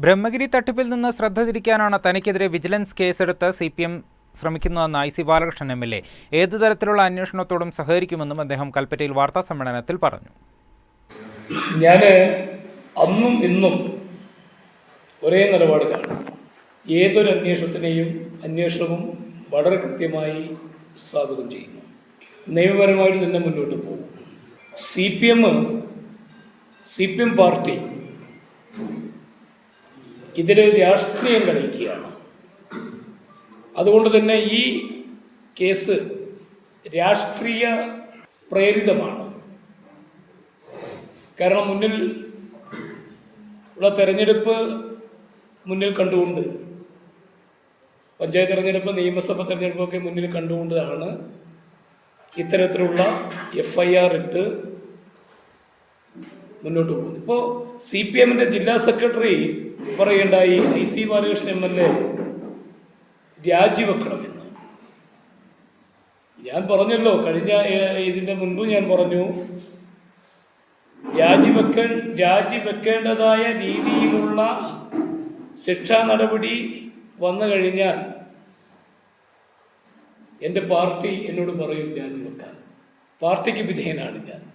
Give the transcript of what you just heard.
ബ്രഹ്മഗിരി തട്ടിപ്പിൽ നിന്ന് ശ്രദ്ധ തിരിക്കാനാണ് തനിക്കെതിരെ വിജിലൻസ് കേസെടുത്ത് സി പി എം ശ്രമിക്കുന്നതെന്ന് I C Balakrishnan M L A. ഏതു തരത്തിലുള്ള അന്വേഷണത്തോടും സഹകരിക്കുമെന്നും അദ്ദേഹം കൽപ്പറ്റയിൽ വാർത്താ സമ്മേളനത്തിൽ പറഞ്ഞു. ഞാൻ അന്നും ഇന്നും ഒരേ നിലപാടിലാണ്. ഏതൊരു അന്വേഷണത്തിനെയും അന്വേഷണവും വളരെ കൃത്യമായി സ്വാഗതം ചെയ്യുന്നു. നിയമപരമായിട്ട് തന്നെ മുന്നോട്ട് പോകും. C P M C P M party ഇതിൽ രാഷ്ട്രീയം കളിക്കുകയാണ്. അതുകൊണ്ട് തന്നെ ഈ കേസ് രാഷ്ട്രീയ പ്രേരിതമാണ്. കാരണം മുന്നിൽ ഉള്ള തെരഞ്ഞെടുപ്പ് മുന്നിൽ കണ്ടുകൊണ്ട് പഞ്ചായത്ത് തെരഞ്ഞെടുപ്പ് നിയമസഭ തെരഞ്ഞെടുപ്പൊക്കെ മുന്നിൽ കണ്ടുകൊണ്ടാണ് ഇത്തരത്തിലുള്ള എഫ് ഐ ആർ ഇട്ട് മുന്നോട്ട് പോകുന്നത് ഇപ്പോൾ സി പി എമ്മിന്റെ ജില്ലാ secretary പറയേണ്ടായി I C Balakrishnan M L A രാജിവെക്കണമെന്ന് ഞാൻ പറഞ്ഞല്ലോ കഴിഞ്ഞ ഇതിന്റെ മുൻപ് ഞാൻ പറഞ്ഞു രാജിവെക്ക രാജിവെക്കേണ്ടതായ രീതിയിലുള്ള ശിക്ഷാ നടപടി വന്നു കഴിഞ്ഞാൽ എന്റെ പാർട്ടി എന്നോട് പറയും രാജിവെക്കാൻ. പാർട്ടിക്ക് വിധേയനാണ് ഞാൻ.